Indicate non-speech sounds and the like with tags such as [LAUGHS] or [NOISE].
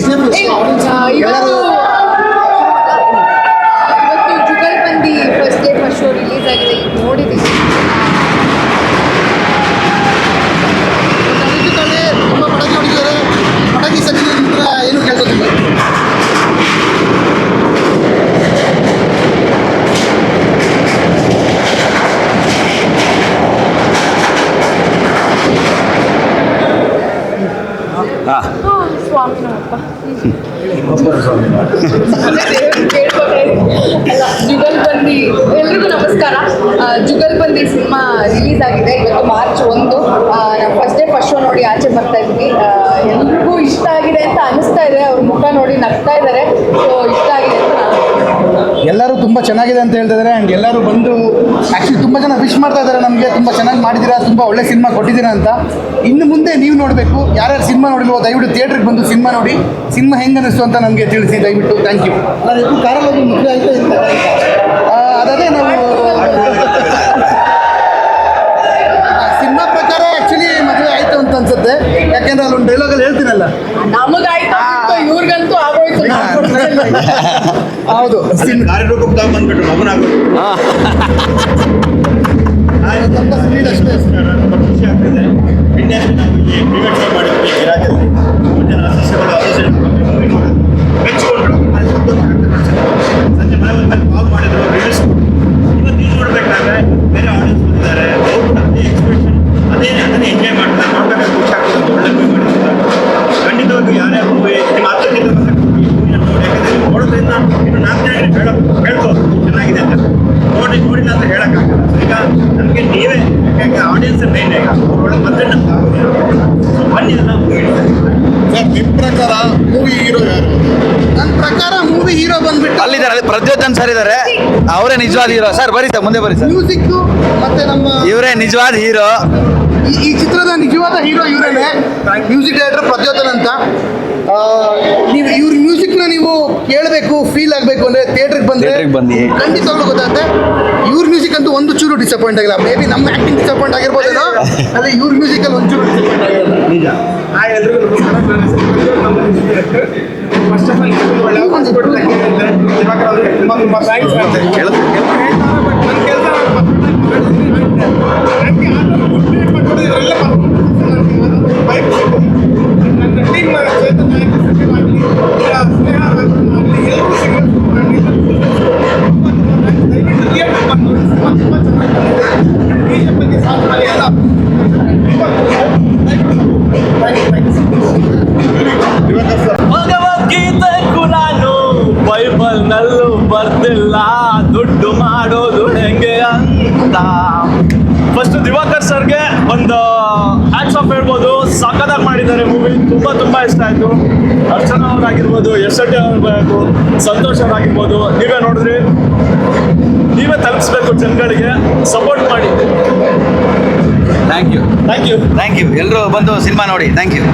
ಇವತ್ತು ಇವತ್ತು Jugalbandi first day first show release ಆಗಿದೆ ಈಗ ನೋಡಿದ್ದೀವಿ ಕನ್ನಡದಲ್ಲಿ ತುಂಬ ಪಟಾಕಿ ಹೊಡಿತಾರೆ ಪಟಾಕಿ ಸದ್ಯದ ನಂತರ ಏನು ಕೇಳ್ಕೊತಿಲ್ಲ ಸ್ವಾಮಿ ನಮ್ಮಪ್ಪ ಅಲ್ಲ ಜುಗಲ್ಬಂದಿ ಎಲ್ರಿಗೂ ನಮಸ್ಕಾರ. ಜುಗಲ್ ಜುಗಲ್ಬಂದಿ ಸಿನಿಮಾ ರಿಲೀಸ್ ಆಗಿದೆ ಇವತ್ತು ಮಾರ್ಚ್ ಒಂದು. ನಾವು ಫಸ್ಟ್ ಡೇ ಫಸ್ಟ್ ಶೋ ನೋಡಿ ಆಚೆ ಬರ್ತಾ ಇದ್ವಿ. ಎಲ್ರಿಗೂ ಇಷ್ಟ ಆಗಿದೆ ಅಂತ ಅನಿಸ್ತಾ ಇದೆ. ಅವ್ರ ಮುಖ ನೋಡಿ ನಗ್ತಾ ಇದ್ದಾರೆ. ಸೊ ಇಷ್ಟ ಚೆನ್ನಾಗಿದೆ ಅಂತ ಹೇಳ್ತಿದ್ದಾರೆ ಆ್ಯಂಡ್ ಎಲ್ಲರೂ ಬಂದು ಆ್ಯಕ್ಚುಲಿ ತುಂಬ ಜನ ವಿಶ್ ಮಾಡ್ತಾ ಇದ್ದಾರೆ ನಮಗೆ. ತುಂಬ ಚೆನ್ನಾಗಿ ಮಾಡಿದ್ದೀರಾ ತುಂಬ ಒಳ್ಳೆ ಸಿನಿಮಾ ಕೊಟ್ಟಿದ್ದೀರಾ ಅಂತ. ಇನ್ನು ಮುಂದೆ ನೀವು ನೋಡಬೇಕು. ಯಾರ್ಯಾರು ಸಿನಿಮಾ ನೋಡಿಲ್ವೋ ದಯವಿಟ್ಟು ಥಿಯೇಟ್ರಿಗೆ ಬಂದು ಸಿನಿಮಾ ನೋಡಿ. ಸಿನಿಮಾ ಹೆಂಗೆ ಅನ್ನಿಸ್ತು ಅಂತ ನಮಗೆ ತಿಳಿಸಿ ದಯವಿಟ್ಟು. ಥ್ಯಾಂಕ್ ಯು ಕಾರಲ್ಲಿ ಮದುವೆ ಆಯಿತು ಅದೇ ನಾವು ಸಿನಿಮಾ ಪ್ರಕಾರ ಆ್ಯಕ್ಚುಲಿ ಮದುವೆ ಆಯಿತು ಅಂತ ಅನ್ಸುತ್ತೆ. ಯಾಕೆಂದ್ರೆ ಅಲ್ಲೊಂದು ಡೈಲಾಗಲ್ಲಿ ಹೇಳ್ತೀನಲ್ಲ. ನಮಗಾಯ್ತು ಇವ್ರಿಗಂತೂ ಆಗೋಯ್ತು. [LAUGHS] ಹೌದು. ಕಾರ್ಯರೂಪಕ್ಕೆ ಸ್ವಲ್ಪ speed ಅಷ್ಟೇ. ಖುಷಿ ಆಗ್ತಿದೆ. ನಿನ್ನೆ ನಾವು ಇಲ್ಲಿ ಪ್ರಿವೇಟ್ ಶೋ ಮಾಡಿದ್ವಿ ಮೆಚ್ಚಿಕೊಂಡ್ರು. ಸಂಜೆ ಮನೆ ಬಂದ್ಮೇಲೆ ಕಾಲ್ ಮಾಡಿದ್ರು ರಿಲೀಸ್ ಇವತ್ತು ನೀವು ನೋಡ್ಬೇಕಾದ್ರೆ ಬೇರೆ ಆಡಿಯನ್ಸ್ ಬಂದಿದ್ದಾರೆ. ಅವ್ರು ಕೂಡ ಅದೇ ಎಕ್ಸ್ಪ್ರೆಷನ್ ಅದೇ ಅದನ್ನೇ ಎಂಜಾಯ್ ಮಾಡ್ತಾರೆ. ನೋಡ್ಬೇಕಾದ್ರೆ ಖುಷಿ ಆಗ್ತದೆ. ಒಳ್ಳೆ ಮೂವಿ ಮಾಡಿದ್ದಾರೆ. ಖಂಡಿತವಾಗಿ ಯಾರೇ ಮೂವಿ ನಾಲ್ಕು ಹೇಳೋ ಹೇಳ್ಬೋದು ಚೆನ್ನಾಗಿದೆ ಅಂತ. ನೋಡಿ ನೋಡಿಲ್ಲ ಅಂತ ಹೇಳೋಕ್ಕಾಗಲ್ಲ. ಈಗ ನಮಗೆ ನೀವೇ ಯಾಕೆ ಆಡಿಯನ್ಸ್ ಮೇನ್ ಈಗ ಆಗೋದಿಲ್ಲ ಸೊ ಬನ್ನಿ ಅದನ್ನ ಸರ್ ನಿಮ್ಮ ಪ್ರಕಾರ ಮೂವಿ ಹೀರೋ ಯಾರು? ನನ್ನ ಪ್ರಕಾರ ಮೂವಿ ಹೀರೋ ಬಂದ್ಬಿಟ್ಟು ಅಲ್ಲಿದ್ದಾರೆ ಅಲ್ಲಿ ಪ್ರದ್ಯೋತನ್ ಸರ್ ಇದ್ದಾರೆ. ಅವರೇ ನಿಜವಾದ ಹೀರೋ ಸರ್ ಬರೀ ಸರ್ ಮುಂದೆ ಬರೀ ಸರ್. ಮ್ಯೂಸಿಕ್ ಮತ್ತೆ ನಮ್ಮ ಇವರೇ ನಿಜವಾದ ಹೀರೋ ಈ ಚಿತ್ರದ ನಿಜವಾದ ಹೀರೋ ಇವರೇನೆ. ಮ್ಯೂಸಿಕ್ ಡೈರೆಕ್ಟರ್ ಪ್ರದ್ಯೋತನ್ ಅಂತ. ಆ, ನೀವು ಇವ್ರ ಮ್ಯೂಸಿಕ್ನ ನೀವು ಕೇಳಬೇಕು ಫೀಲ್ ಆಗಬೇಕು ಅಂದರೆ ಥಿಯೇಟ್ರಿಗೆ ಬಂದರೆ ಬನ್ನಿ. ಖಂಡಿತವಾಗ್ಲೂ ಗೊತ್ತಾಗುತ್ತೆ. ಇವ್ರ ಮ್ಯೂಸಿಕ್ ಅಂತೂ ಒಂದು ಚೂರು ಡಿಸಪಾಯಿಂಟ್ ಆಗಿಲ್ಲ. ಮೇ ಬಿ ನಮ್ಮ ಆ್ಯಕ್ಟಿಂಗ್ ಡಿಸಪಾಯಿಂಟ್ ಆಗಿರ್ಬೋದೇನೋ ಅದೇ ಇವ್ರ ಮ್ಯೂಸಿಕಲ್ಲಿ ಒಂಚೂರು ಡಿಸಪಾಯಿಂಟ್ ಆಗಿಲ್ಲ. ನಿಜ. ಫಸ್ಟ್ ಆಫ್ ಆಲ್ ಒಳ್ಳೆ ತುಂಬ ತುಂಬ ಥ್ಯಾಂಕ್ಸ್ ಭಗವದ್ಗೀತೆಗೂ ನಾನು ಬೈಬಲ್ ನಲ್ಲೂ ಬರ್ತಿಲ್ಲ ದುಡ್ಡು ಮಾಡೋದು ಹೆಂಗೆ ಅಂತ. ಫಸ್ಟ್ ದಿವಾಕರ್ ಸರ್ಗೆ ಒಂದು ಹ್ಯಾಟ್ಸ್ ಆಫ್ ಹೇಳ್ಬೋದು. ಸಖತ್ತಾಗಿ ಮಾಡಿದ್ದಾರೆ ಮೂವಿ ತುಂಬ ತುಂಬ ಇಷ್ಟ ಆಯಿತು. ಅರ್ಚನಾ ಅವರಾಗಿರ್ಬೋದು ಎಸ್ ಶೆಟ್ಟಿ ಅವ್ರಾಗಿರ್ಬೋದು, ಸಂತೋಷ್ ಅವರಾಗಿರ್ಬೋದು, ನೀವೇ ನೋಡಿದ್ರಿ. ನೀವೇ ತಲುಪಿಸ್ಬೇಕು ಜನಗಳಿಗೆ. ಸಪೋರ್ಟ್ ಮಾಡಿ. Thank you thank you thank you ಎಲ್ಲರೂ ಬಂದು ಸಿನಿಮಾ ನೋಡಿ. Thank you